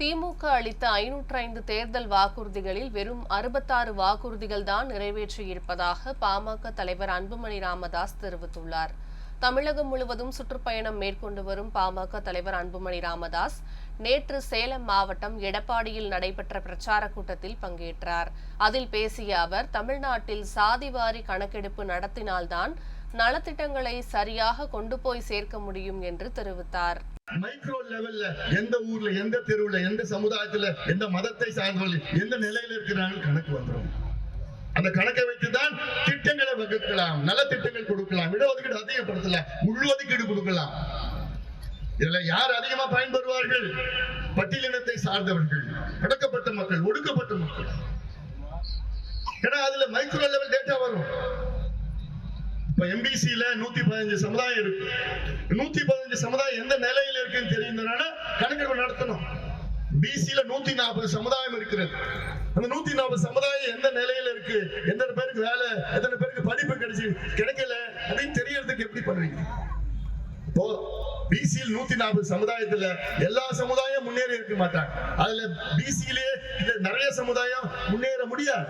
திமுக அளித்த ஐநூற்று ஐந்து தேர்தல் வாக்குறுதிகளில் வெறும் அறுபத்தாறு வாக்குறுதிகள் தான் நிறைவேற்றியிருப்பதாக பாமக தலைவர் அன்புமணி ராமதாஸ் தெரிவித்துள்ளார். தமிழகம் முழுவதும் சுற்றுப்பயணம் மேற்கொண்டு வரும் பாமக தலைவர் அன்புமணி ராமதாஸ் நேற்று சேலம் மாவட்டம் எடப்பாடியில் நடைபெற்ற பிரச்சார கூட்டத்தில் பங்கேற்றார். அதில் பேசிய அவர் தமிழ்நாட்டில் சாதிவாரி கணக்கெடுப்பு நடத்தினால்தான் நலத்திட்டங்களை சரியாக கொண்டு போய் சேர்க்க முடியும் என்று தெரிவித்தார். மைக்ரோ லெவல்ல எந்த ஊர்ல எந்த தெருவுல எந்த சமுதாயத்துல எந்த மதத்தை சார்ந்தவர்கள் எந்த நிலையில இருக்கிறாங்க கணக்கு வந்துடும் அந்த கணக்கை வைத்துதான் திட்டங்களை வகுக்கலாம் நல்ல திட்டங்கள் கொடுக்கலாம் இடஒதுக்கீடு அதிகப்படுத்தலாம் உள்ஒதுக்கீடு கொடுக்கலாம். இதுல யார் அதிகமா பயன்பெறுவார்கள்? பட்டியலினத்தை சார்ந்தவர்கள் அடக்கப்பட்ட மக்கள் ஒடுக்கப்பட்ட மக்கள். ஏன்னா அதுல மைக்ரோ லெவல் டேட்டா வரும். இப்ப நூத்தி பதினஞ்சு சமுதாயம் இருக்கு. நூத்தி பதினஞ்சு சமுதாயம் எந்த நிலையில இருக்குன்னு தெரியுதுனால கணக்கெடுப்பு நடத்தணும். பிசியில நூத்தி நாற்பது சமுதாயம் இருக்கிறது. அந்த நூத்தி நாற்பது சமுதாயம் எந்த நிலையில இருக்கு? எத்தனை பேருக்கு வேலை? எத்தனை பேருக்கு படிப்பு கிடைச்சு கிடைக்கல அப்படின்னு தெரியறதுக்கு எப்படி பண்றீங்க இப்போ பிசியில் நூத்தி நாற்பது சமுதாயத்துல எல்லா சமுதாயம் முன்னேறி இருக்க மாட்டாங்க. அதுல பிசியிலேயே நிறைய சமுதாயம் முன்னேற முடியாது.